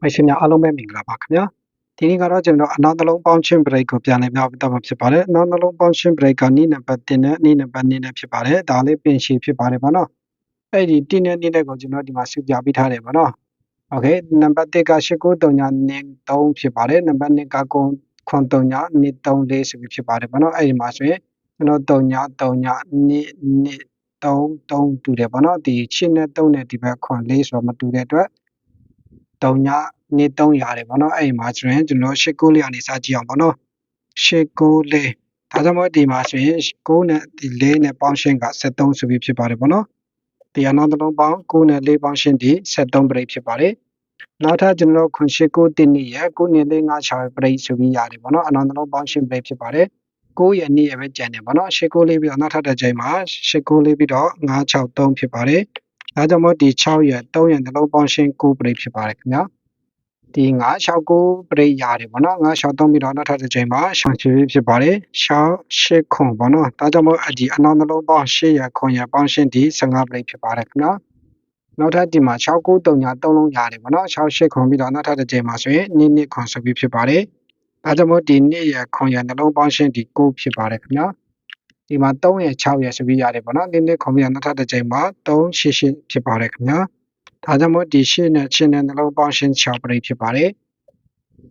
မိတ်ဆွေများအားလုံးပဲမင်္ဂလာပါခင်ဗျာဒီနေ့ကတော့ကျွန်တော်အနောက်နှလုံးပေါင်းချင်း break ကိုပြန်လည်ပြောပြတော့မှာဖြစ်ပါတယ်အနောက်နှလုံးပေါင်းချင်း break ကနီးနံပါတ်1နဲ့နီးနံပါတ်2နဲ့ဖြစ်ပါတယ်ဒါလေးပင်ရှည်ဖြစ်ပါတယ်ဗောနော်အဲ့ဒီ1နဲ့2နဲ့ကိုကျွန်တော်ဒီမှာစုပြပေးထားတယ်ဗောနော်โอเคနံပါတ်1က8939နဲ့3ဖြစ်ပါတယ်နံပါတ်2က9 93နဲ့34ဆိုပြီးဖြစ်ပါတယ်ဗောနော်အဲ့ဒီမှာဆိုရင်ကျွန်တော်39 39နဲ့နဲ့3 3တူတယ်ဗောနော်ဒီ8နဲ့3နဲ့ဒီဘက်ခွန်4ဆိုတော့မတူတဲ့အတွက် 3ညနေ့3ရတယ်ဗောနော်အဲ့ဒီမှာဆိုရင်ကျွန်တော်8 9လေးကနေစကြည့်အောင်ဗောနော်8 9လေးဒါကြောင့်မို့ဒီမှာဆိုရင်9နဲ့ဒီ4နဲ့ပေါင်းရှင်းက73ဆိုပြီးဖြစ်ပါတယ်ဗောနော်ဒီအနောက်တစ်လုံးပေါင်း9နဲ့4ပေါင်းရှင်းဒီ73ပရိတ်ဖြစ်ပါတယ်နောက်ထပ်ကျွန်တော်ခွန်ရှိ9တင်းနေရ9နဲ့4 5 6ပရိတ်ဆိုပြီးရတယ်ဗောနော်အနောက်တစ်လုံးပေါင်းရှင်းပရိတ်ဖြစ်ပါတယ်9ရဲ့နေ့ရပဲကျန်တယ်ဗောနော်8 9လေးပြီးတော့နောက်ထပ်တစ်ချိန်မှာ8 9လေးပြီးတော့9 6 3ဖြစ်ပါတယ် ဒါကြောင့်မို့ဒီ6ရဲ့3ရဲ့နှလုံးပေါင်းရှင်း9ပရိတ်ဖြစ်ပါတယ်ခင်ဗျာဒီ969ပရိရတယ်ဗောနော်963ပြီးတော့နောက်ထပ်တစ်ချိန်မှာရှောင်းချီဖြစ်ပါတယ်ရှောင်း8ခွန်ဗောနော်ဒါကြောင့်မို့အဒီအနောက်နှလုံးပေါင်း8ရခွန်ရပေါင်းရှင်းဒီ15ပရိဖြစ်ပါတယ်ခင်ဗျာနောက်ထပ်ဒီမှာ6939 3လုံးရတယ်ဗောနော်68ခွန်ပြီးတော့နောက်ထပ်တစ်ချိန်မှာဆိုရင်2နှစ်ခွန်ဆိုပြီးဖြစ်ပါတယ်ဒါကြောင့်မို့ဒီ2ရခွန်ရနှလုံးပေါင်းရှင်းဒီ9ဖြစ်ပါတယ်ခင်ဗျာ ဒီမှာ3ရ6ရဆိုပြီးရတယ်ဗောနော်2နှစ်ခွန်ပြီးတော့နောက်ထပ်တစ်ချိန်မှာ388ဖြစ်ပါတယ်ခင်ဗျာဒါကြောင့်မို့ဒီရှင်းနဲ့ရှင်းနဲ့နှလုံးပေါင်းရှင်း6ပရိဖြစ်ပါတယ်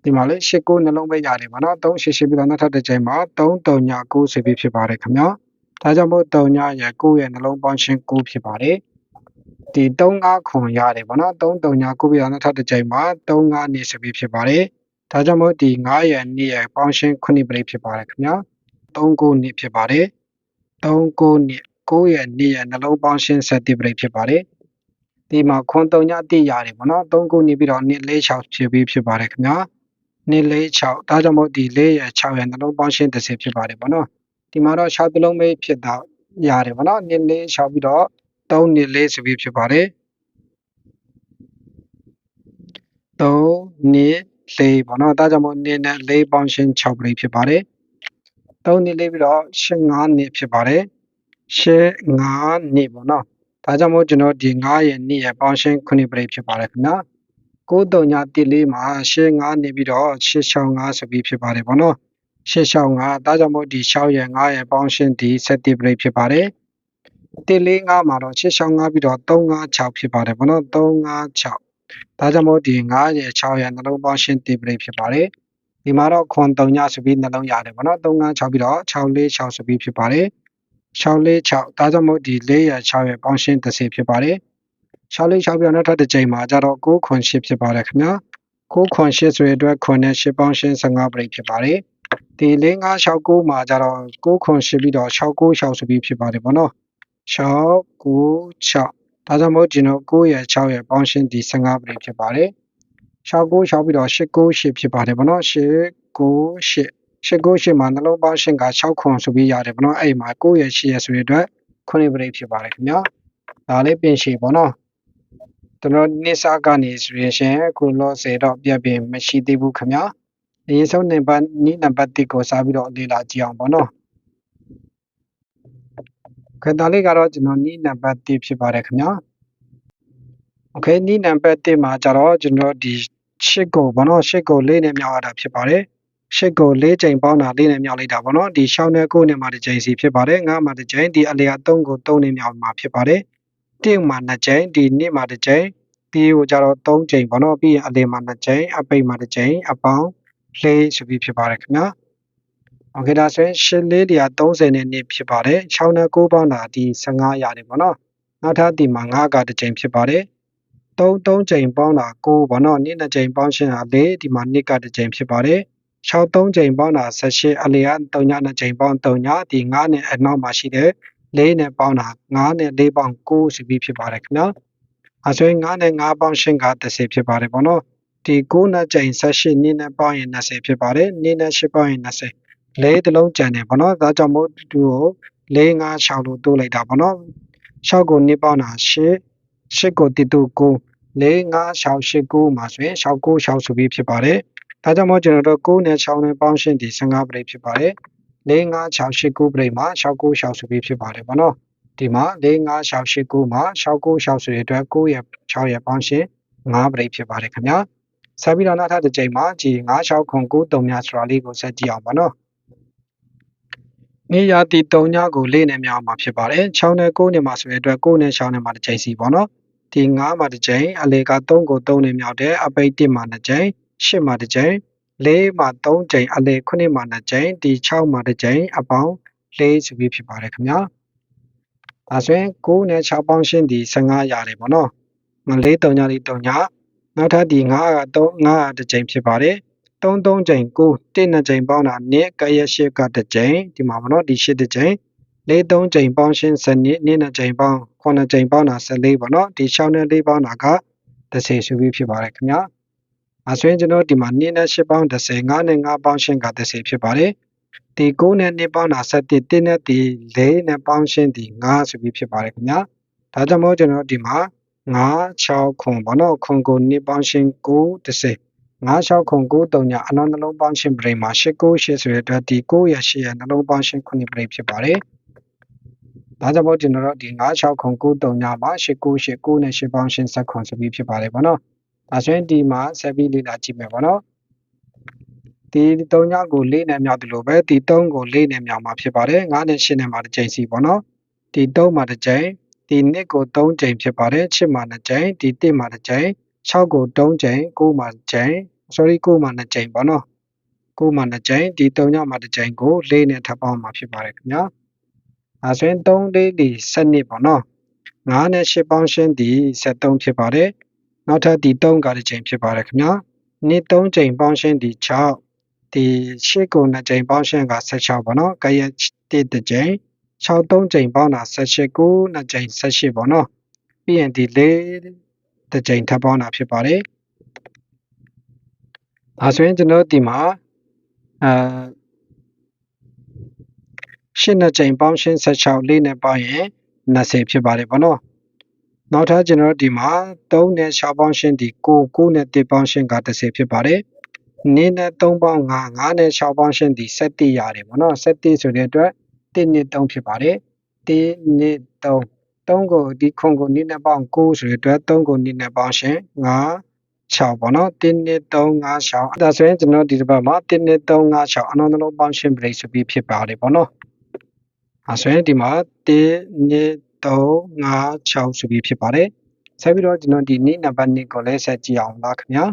ဒီမှာလေရှစ်ကိုနှလုံးပဲရတယ်ပါနော်3ရှစ်ရှစ်ပြီးတော့နောက်ထပ်တစ်ချိန်မှာ3 3ည9ဆိုပြီးဖြစ်ပါတယ်ခင်ဗျာဒါကြောင့်မို့3ညရဲ့9ရဲ့နှလုံးပေါင်းရှင်း9ဖြစ်ပါတယ်ဒီ3 5ခွန်ရတယ်ပါနော်3 3ည9ပြီးတော့နောက်ထပ်တစ်ချိန်မှာ3 5နေဆိုပြီးဖြစ်ပါတယ်ဒါကြောင့်မို့ဒီ9ရဲ့2ရဲ့ပေါင်းရှင်း9ပရိဖြစ်ပါတယ်ခင်ဗျာ3 9နေဖြစ်ပါတယ် 3 9နေ9ရဲ့2ရဲ့နှလုံးပေါင်းရှင်း7ပရိဖြစ်ပါတယ်ဒီမှာခွန်3ညအတိရတယ်ပေါ့နော်3ခုနေပြီးတော့2 4 6ဖြစ်ပြီးဖြစ်ပါတယ်ခင်ဗျာ2 4 6ဒါကြောင့်မို့ဒီ4ရ6ရနှလုံးပေါင်းရှင်း30ဖြစ်ပါတယ်ပေါ့နော်ဒီမှာတော့6တလုံးပဲဖြစ်တော့ရတယ်ပေါ့နော်2 4 6ပြီးတော့3 2 4ဆိုပြီးဖြစ်ပါတယ်3 2 4ပေါ့နော်ဒါကြောင့်မို့2နဲ့4ပေါင်းရှင်း6ပြိဖြစ်ပါတယ် 3 2 4ပြီးတော့8 5နှစ်ဖြစ်ပါတယ်8 5နှစ်ပေါ့နော်ဒါကြောင့်မို့ကျွန်တော်ဒီ9ရဲ့2ရဲ့ပေါင်းရှင်း9ပရိဖြစ်ပါတယ်ခင်ဗျာ9 3ညတိလေးမှာရှင်း9နေပြီးတော့ရှင်း6 5ဆိုပြီးဖြစ်ပါတယ်ဗောနော်ရှင်း6 5ဒါကြောင့်မို့ဒီ6ရဲ့9ရဲ့ပေါင်းရှင်းဒီ7ပရိဖြစ်ပါတယ်တိလေး9မှာတော့ရှင်း6 5ပြီးတော့3 5 6ဖြစ်ပါတယ်ဗောနော်3 5 6ဒါကြောင့်မို့ဒီ9ရဲ့6ရဲ့နှလုံးပေါင်းရှင်းတိပရိဖြစ်ပါတယ် ဒီမှာတော့ခွန်3ညဆိုပြီးနှလုံးရတယ်ဗောနော်3 5 6ပြီးတော့6 4 6ဆိုပြီးဖြစ်ပါတယ်646ဒါကြောင့်မို့ဒီ4ရ6ရပေါင်းရှင်း30ဖြစ်ပါတယ်646ပြောင်းနောက်ထပ်တစ်ချိန်မှာကြတော့9ခွန်8ဖြစ်ပါတယ်ခင်ဗျာ9ခွန်8ဆိုတဲ့အတွက်ခွန်နဲ့8ပေါင်းရှင်း15ပြိဖြစ်ပါတယ်ဒီ4569မှာကြတော့9ခွန်8ပြီးတော့696ဆိုပြီးဖြစ်ပါတယ်ဗောနော်696ဒါကြောင့်မို့ကျွန်တော်9ရ6ရပေါင်းရှင်းဒီ15ပြိဖြစ်ပါတယ် 696ပြီးတော့898ဖြစ်ပါတယ်ဗောနော်898ရှစ်ကိုရှစ်မှာနှလုံးပေါင်းရှင်းက6ခွန်ဆိုပြီးရတယ်ဗောနော်အဲ့မှာ9ရ8ရဆိုတဲ့အတွက်ခုနှစ်ပရိဖြစ်ပါတယ်ခင်ဗျာဒါလေးပြင်ရှည်ဗောနော်ကျွန်တော်နိစ္စကနေဆိုရင်ရှင်ခုလောစေတော့ပြပြမရှိသေးဘူးခင်ဗျာအရင်ဆုံးနံပါတ်နိနံပါတ်1ကိုစားပြီးတော့လေ့လာကြည့်အောင်ဗောနော်ခက်တာလေးကတော့ကျွန်တော်နိနံပါတ်1ဖြစ်ပါတယ်ခင်ဗျာโอเคနိနံပါတ်1မှာကျတော့ကျွန်တော်ဒီ ရှစ်ကိုဗောနော်ရှစ်ကိုလေးနဲ့မြောက်ရတာဖြစ်ပါတယ်ရှစ်ကို၄ချိန်ပေါင်းတာလေးနဲ့မြောက်လိုက်တာပေါ့နော်ဒီရှောင်းနဲ့ကိုနဲ့မှာတစ်ချိန်စီဖြစ်ပါတယ်ငါမှာတစ်ချိန်ဒီအလျာ၃ကို၃နဲ့မြောက်မှာဖြစ်ပါတယ်တစ်မှာနှစ်ချိန်ဒီနှစ်မှာတစ်ချိန်ဒီကိုကြတော့၃ချိန်ပေါ့နော်ပြီးရင်အလျာမှာနှစ်ချိန်အပိတ်မှာတစ်ချိန်အပေါင်းလေးဆိုပြီးဖြစ်ပါတယ်ခင်ဗျာโอเคဒါဆိုရင်ရှစ်လေးတရား30နဲ့နှစ်ဖြစ်ပါတယ်6နဲ့9ပေါင်းတာဒီ15ရတယ်ပေါ့နော်နောက်ထပ်ဒီမှာ9ကတစ်ချိန်ဖြစ်ပါတယ် 3 3ချိန်ပေါင်းတာ9ပေါ့နော်နှစ်နှစ်ချိန်ပေါင်းရှင်းတာ၄ဒီမှာနှစ်ကတစ်ချိန်ဖြစ်ပါတယ်63ချိန်ပေါင်းတာ18အလျာ3ည2ချိန်ပေါင်း3ညဒီ9နဲ့အနောက်မှာရှိတဲ့4နဲ့ပေါင်းတာ9နဲ့4ပေါင်း9ဆိုပြီးဖြစ်ပါတယ်ခင်ဗျာအဲဆိုရင်9နဲ့9ပေါင်းရှင်းက30ဖြစ်ပါတယ်ပေါ့နော်ဒီ9နဲ့ချိန်18နည်းနဲ့ပေါင်းရင်20ဖြစ်ပါတယ်နည်းနဲ့8ပေါင်းရင်20လေးတလုံးကြံတယ်ပေါ့နော်ဒါကြောင့်မို့သူကို4 5 6လို့တိုးလိုက်တာပေါ့နော်6ကိုနှစ်ပေါင်းတာ8 8ကိုတိတူ9 4 5 6 8 9မှာဆိုရင်6 9 6ဆိုပြီးဖြစ်ပါတယ်ဒါကြောင့်မို့ကျွန်တော်တို့9နဲ့6နဲ့ပေါင်းရှင်းဒီ15ပရိဖြစ်ပါတယ်4 5 6 8 9ပရိမှာ6 9 6ဆိုပြီးဖြစ်ပါတယ်ဗောနော်ဒီမှာ4 5 6 8 9မှာ6 9 6ဆိုတဲ့အတွက်9ရဲ့6ရဲ့ပေါင်းရှင်း5ပရိဖြစ်ပါတယ်ခင်ဗျာဆက်ပြီးတော့နောက်ထပ်တစ်ကြိမ်မှာဒီ96ခွန်93မြဆိုတာလေးကိုဆက်ကြည့်အောင်ပါနော်နေရာတီ3ညကိုလေးနဲ့မြောက်မှာဖြစ်ပါတယ်6နဲ့9နဲ့မှာဆိုတဲ့အတွက်9နဲ့6နဲ့မှာတစ်ကြိမ်စီပေါ့နော် ဒီ9မှာတစ်ကြိမ်အလေက3ကို3နဲ့မြောက်တယ်အပိတ်1မှာတစ်ကြိမ်10မှာတစ်ကြိမ်4မှာ3ကြိမ်အလေ9မှာ2ကြိမ်ဒီ6မှာတစ်ကြိမ်အပေါင်း4ဆိုပြီးဖြစ်ပါတယ်ခင်ဗျာဒါဆိုရင်9နဲ့6ပေါင်းရှင်းဒီ15ရတယ်ပေါ့နော်4 3ညလေး3ညနောက်ထပ်ဒီ9က3 9တစ်ကြိမ်ဖြစ်ပါတယ်3 3ကြိမ်9 1နှစ်ကြိမ်ပေါင်းတာနှစ်ကရရှိကတစ်ကြိမ်ဒီမှာပေါ့နော်ဒီ8တစ်ကြိမ် 4 3ကြိမ်ပေါင်းရှင်းစနစ်နှစ်နှစ်ကြိမ်ပေါင်း9ကြိမ်ပေါင်းတာ14ပေါ့နော်ဒီ6နဲ့4ပေါင်းတာက30ဆိုပြီးဖြစ်ပါတယ်ခင်ဗျာအဲဆိုရင်ကျွန်တော်ဒီမှာ2နဲ့8ပေါင်း30 9နဲ့5ပေါင်းရှင်းက30ဖြစ်ပါတယ်ဒီ9နဲ့2ပေါင်းတာ7 1နဲ့ဒီ4နဲ့ပေါင်းရှင်းဒီ5ဆိုပြီးဖြစ်ပါတယ်ခင်ဗျာဒါကြောင့်မို့ကျွန်တော်ဒီမှာ9 6ခွန်ပေါ့နော်ခွန်ကို2ပေါင်းရှင်း9 30 9 6ခွန်9 3ညအနောက်နှလုံးပေါင်းရှင်းပရိမှာ8 9 8ဆိုတဲ့အတွက်ဒီ9ရ8ရနှလုံးပေါင်းရှင်း9ပရိဖြစ်ပါတယ် ဒါကြောင့်မို့ကျွန်တော်တို့ဒီ9 6ခွန်9 3ညမှာ8 9 8 9နဲ့8ပေါင်းရှင်း7ခွန်ဆိုပြီးဖြစ်ပါတယ်ပေါ့နော်ဒါဆိုရင်ဒီမှာဆက်ပြီးလေ့လာကြည့်မယ်ပေါ့နော်ဒီ3ညကို4နဲ့မြောက်တယ်လို့ပဲဒီ3ကို4နဲ့မြောက်မှာဖြစ်ပါတယ်9နဲ့8နဲ့မှာတစ်ချိန်စီပေါ့နော်ဒီ3မှာတစ်ချိန်ဒီ2ကို3ချိန်ဖြစ်ပါတယ်8မှာ2ချိန်ဒီ1မှာ2ချိန်6ကို3ချိန်9မှာ2ချိန် sorry 9မှာ2ချိန်ပေါ့နော်9မှာ2ချိန်ဒီ3ညမှာ2ချိန်ကို4နဲ့ထပ်ပေါင်းမှာဖြစ်ပါတယ်ခင်ဗျာ အဲဆိုရင်3လေးဒီ7နှစ်ပေါ့နော်9နဲ့8ပေါင်းရှင်းဒီ73ဖြစ်ပါတယ်နောက်ထပ်ဒီ3ကတစ်ချိန်ဖြစ်ပါတယ်ခင်ဗျာနှစ်3ချိန်ပေါင်းရှင်းဒီ6ဒီ8ကို2ချိန်ပေါင်းရှင်းက16ပေါ့နော်ကြရက်1တစ်ချိန်6 3ချိန်ပေါင်းတာ18 9 2ချိန်18ပေါ့နော်ပြီးရင်ဒီ4တစ်ချိန်ထပ်ပေါင်းတာဖြစ်ပါတယ်ဒါဆိုရင်ကျွန်တော်ဒီမှာအဲ ရှင်းနှစ်ချိန်ပေါင်းရှင်း16လေးနဲ့ပေါင်းရင်20ဖြစ်ပါတယ်ပေါ့နော်နောက်ထပ်ကျွန်တော်ဒီမှာ3နဲ့6ပေါင်းရှင်းဒီ9 9နဲ့1ပေါင်းရှင်းက30ဖြစ်ပါတယ်နင်းနဲ့3ပေါင်း5 5နဲ့6ပေါင်းရှင်းဒီ7ရတယ်ပေါ့နော်7ဆိုတဲ့အတွက်1နဲ့3ဖြစ်ပါတယ်1နဲ့3 3ကိုဒီခွန်ကိုနင်းနဲ့ပေါင်း9ဆိုတဲ့အတွက်3ကိုနင်းနဲ့ပေါင်းရှင်း5 6ပေါ့နော်1နှစ်3 5 6ဒါဆိုရင်ကျွန်တော်ဒီတစ်ပတ်မှာ1နှစ်3 5 6အနောက်နှလုံးပေါင်းရှင်းပရိတ်ဆိုပြီးဖြစ်ပါတယ်ပေါ့နော် ။ဒါဆိုရင်ဒီမှာ1 2 3 5 6ဆိုပြီးဖြစ်ပါတယ်။ဆက်ပြီးတော့ကျွန်တော်ဒီနေ့နံပါတ်2ကိုလည်းဆက်ကြည့်အောင်လားခင်ဗျာ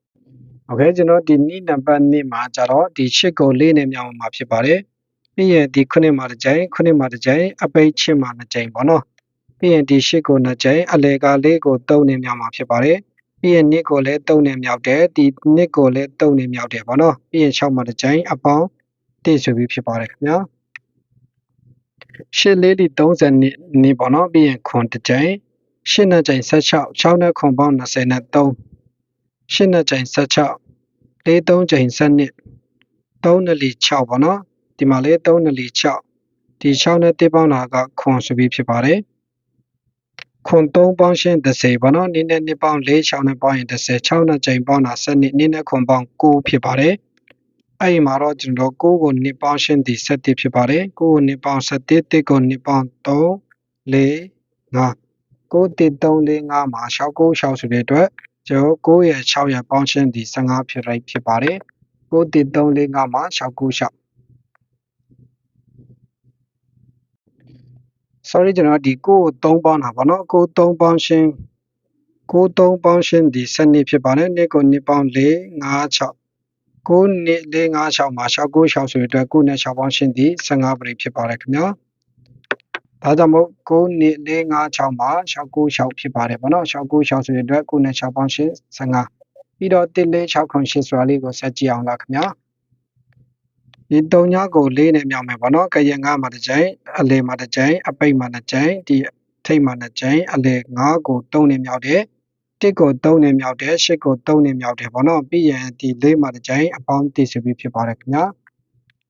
။ Okay ကျွန်တော်ဒီနေ့နံပါတ်2မှာကြတော့ဒီ6ကို4နဲ့မြောင်းမှာဖြစ်ပါတယ်။ပြီးရင်ဒီ9မှာတစ်ကြိမ်9မှာတစ်ကြိမ်အပိတ်6မှာတစ်ကြိမ်ပေါ့နော်။ပြီးရင်ဒီ6ကို2ကြိမ်အလဲက4ကို3နဲ့မြောင်းမှာဖြစ်ပါတယ်။ပြီးရင်နှစ်ကိုလည်းတုံနေမြောက်တယ်ဒီနှစ်ကိုလည်းတုံနေမြောက်တယ်ဗောနော်ပြီးရင်6မှာတစ်ကြိမ်အပေါင်း1ဆိုပြီးဖြစ်ပါတယ်ခင်ဗျာ ရှစ်လေးဒီ30နှစ်နှစ်ပေါ့နော်ပြီးရင်ခွန်တစ်ကြိမ်ရှစ်နှစ်ကြိမ်16 6နဲ့ခွန်ပေါင်း20နဲ့3ရှစ်နှစ်ကြိမ်16လေး3ကြိမ်7နှစ်3နဲ့လီ6ပေါ့နော်ဒီမှာလေး3နဲ့လီ6ဒီ6နဲ့1ပေါင်းတာကခွန်ဆိုပြီးဖြစ်ပါတယ်ခွန်3ပေါင်းရှင်း30ပေါ့နော်နင်းနဲ့2ပေါင်း4 6နဲ့ပေါင်းရင်30 6နဲ့ချိန်ပေါင်းတာ7နှစ်နင်းနဲ့ခွန်ပေါင်း9ဖြစ်ပါတယ် အဲ့ဒီမှာတော့ကျွန်တော်9ကို2ပေါင်းရှင်းဒီ7ဖြစ်ပါတယ်9ကို2ပေါင်း7 1ကို2ပေါင်း3 4 5 9 1 3 4 5မှာ6 9 6ဆိုတဲ့အတွက်ကျွန်တော်9ရဲ့6ရဲ့ပေါင်းရှင်းဒီ15ဖြစ်လိုက်ဖြစ်ပါတယ်9 1 3 4 5မှာ6 9 6 sorry ကျွန်တော်ဒီကို3ပေါင်းတာပေါ့နော်ကို3ပေါင်းရှင်းကို3ပေါင်းရှင်းဒီ7နှစ်ဖြစ်ပါတယ်နှစ်ကို2ပေါင်း4 5 6 ကိုနှစ်4 5 6မှာ6 9 6ဆိုတဲ့အတွက်ကိုနဲ့6ပေါင်းရှင်းဒီ15ပြည့်ဖြစ်ပါတယ်ခင်ဗျာဒါကြောင့်မို့ကိုနှစ်4 5 6မှာ6 9 6ဖြစ်ပါတယ်ပေါ့နော်6 9 6ဆိုတဲ့အတွက်ကိုနဲ့6ပေါင်းရှင်း15ပြီးတော့1 4 6ခွန်8ဆိုတာလေးကိုဆက်ကြည့်အောင်လားခင်ဗျာဒီ3ညကို4နဲ့မြောက်မယ်ပေါ့နော်ကရင်9မှာတစ်ကြိမ်အလေမှာတစ်ကြိမ်အပိတ်မှာတစ်ကြိမ်ဒီထိတ်မှာတစ်ကြိမ်အလေ9ကို3နဲ့မြောက်တယ် 1ကို3နဲ့မြောက်တယ်8ကို3နဲ့မြောက်တယ်ပေါ့နော်ပြီးရင်ဒီ4မှာတစ်ကြိမ်အပေါင်း1ဆိုပြီးဖြစ်ပါတယ်ခင်ဗျာ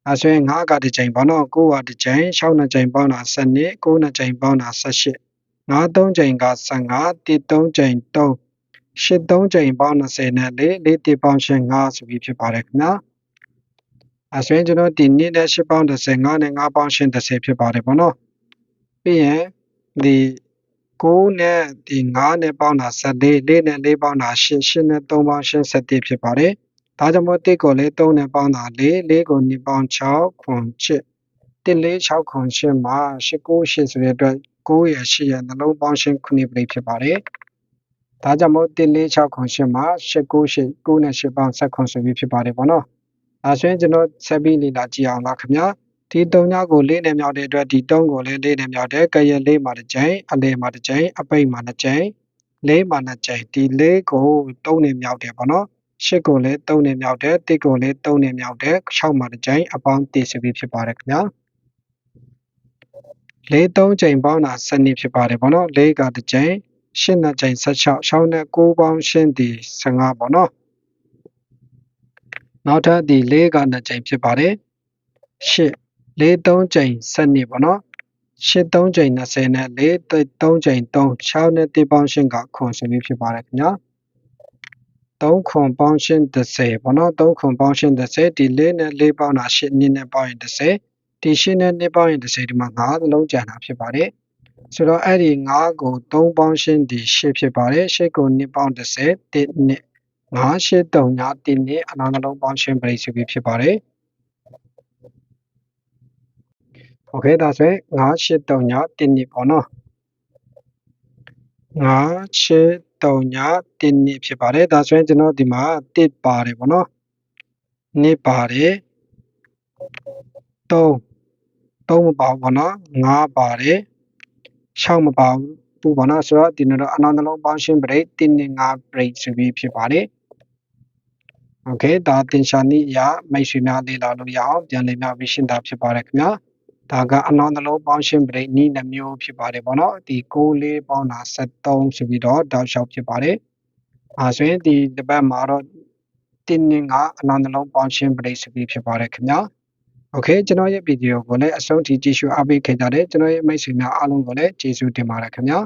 အဲဆိုရင်9ကတစ်ကြိမ်ပေါ့နော်9ကတစ်ကြိမ်6နှစ်ကြိမ်ပေါင်းတာ7နှစ်9နှစ်ကြိမ်ပေါင်းတာ18 9 3ကြိမ်က15 1 3ကြိမ်3 8 3ကြိမ်ပေါင်း20နဲ့4 4 1ပေါင်းရှင်း5ဆိုပြီးဖြစ်ပါတယ်ခင်ဗျာအဲဆိုရင်ကျွန်တော်ဒီနေ့နဲ့8ပေါင်း30 9နဲ့5ပေါင်းရှင်း30ဖြစ်ပါတယ်ပေါ့နော်ပြီးရင်ဒီ 9နဲ့ဒီ9နဲ့ပေါင်းတာ14 4နဲ့4ပေါင်းတာ8 8နဲ့3ပေါင်း81ဖြစ်ပါတယ်။ဒါကြောင့်မို့1ကိုလည်း3နဲ့ပေါင်းတာ4 4ကို2ပေါင်း6ခွန်8 1 4 6ခွန်8မှာ8 9 8ဆိုတဲ့အတွက်9ရ8ရနှလုံးပေါင်းရှင်း9ပြိဖြစ်ပါတယ်။ဒါကြောင့်မို့1 4 6ခွန်8မှာ8 9 8 9နဲ့8ပေါင်း7ခွန်ဆိုပြီးဖြစ်ပါတယ်ပေါ့နော်။အဲဆိုရင်ကျွန်တော်ဆက်ပြီးလေ့လာကြည့်အောင်လားခင်ဗျာ။ ဒီ3ညကို4နဲ့မြောက်တဲ့အတွက်ဒီ3ကိုလည်း4နဲ့မြောက်တယ်။ကရဲ့4မှာတစ်ကြိမ်အလယ်မှာတစ်ကြိမ်အပိတ်မှာတစ်ကြိမ်4မှာနှစ်ကြိမ်ဒီ4ကို3နဲ့မြောက်တယ်ပေါ့နော်။8ကိုလည်း3နဲ့မြောက်တယ်1ကိုလည်း3နဲ့မြောက်တယ်6မှာတစ်ကြိမ်အပေါင်း1ဆိုပြီးဖြစ်ပါတယ်ခင်ဗျာ။4 3ကြိမ်ပေါင်းတာ7နှစ်ဖြစ်ပါတယ်ပေါ့နော်4ကတစ်ကြိမ်8နှစ်ကြိမ်16 6နဲ့9ပေါင်းရှင်းဒီ15ပေါ့နော်နောက်ထပ်ဒီ4ကနှစ်ကြိမ်ဖြစ်ပါတယ်8 4 3ကြိမ်7နှစ်ပေါ့နော်8 3ကြိမ်20နဲ့4 3ကြိမ်3 6နဲ့1ပေါင်းရှင်းကခွန်ဆိုပြီးဖြစ်ပါတယ်ခင်ဗျာ3ခွန်ပေါင်းရှင်း30ပေါ့နော်3ခွန်ပေါင်းရှင်း30ဒီ4နဲ့4ပေါင်းတာ8နှစ်နဲ့ပေါင်းရင်30ဒီရှင်းနဲ့2ပေါင်းရင်30ဒီမှာ9သလုံးကျန်တာဖြစ်ပါတယ်ဆိုတော့အဲ့ဒီ9ကို3ပေါင်းရှင်းဒီ8ဖြစ်ပါတယ်8ကို2ပေါင်း30 1နှစ်9 8 3ည1နှစ်အနာနှလုံးပေါင်းရှင်းပရိဆိုပြီးဖြစ်ပါတယ် โอเคဒါဆိုရင်9 8 3ည1နှစ်ပေါ့နော်9 8 3ည1နှစ်ဖြစ်ပါတယ်ဒါဆိုရင်ကျွန်တော်ဒီမှာ1ပါတယ်ပေါ့နော်2ပါတယ်3 3မပါဘူးပေါ့နော်5ပါတယ်6မပါဘူးပေါ့နော်ဆိုတော့ဒီတော့အနောက်နှလုံးပေါင်းရှင်းပရိတ်1နဲ့5ပရိတ်ဆိုပြီးဖြစ်ပါတယ်โอเคဒါတင်ရှာနည်းအရမိတ်ဆွေများလေ့လာလို့ရအောင်ပြန်လည်များပြီးရှင်းတာဖြစ်ပါတယ်ခင်ဗျာ ဒါကအနောက်နှလုံးပေါင်းရှင်းပရိတ်နည်းနှမျိုးဖြစ်ပါတယ်ပေါ့နော်ဒီ6လေးပေါင်းတာ73ဆိုပြီးတော့တောက်လျှောက်ဖြစ်ပါတယ်အဲဆိုရင်ဒီတစ်ပတ်မှာတော့တင်းနဲ့ကအနောက်နှလုံးပေါင်းရှင်းပရိတ်ဆိုပြီးဖြစ်ပါတယ်ခင်ဗျာโอเคကျွန်တော်ရဲ့ဗီဒီယိုကိုလည်းအဆုံးထိကြည့်ရှုအားပေးခဲ့ကြတဲ့ကျွန်တော်ရဲ့မိတ်ဆွေများအားလုံးကိုလည်းကျေးဇူးတင်ပါတယ်ခင်ဗျာ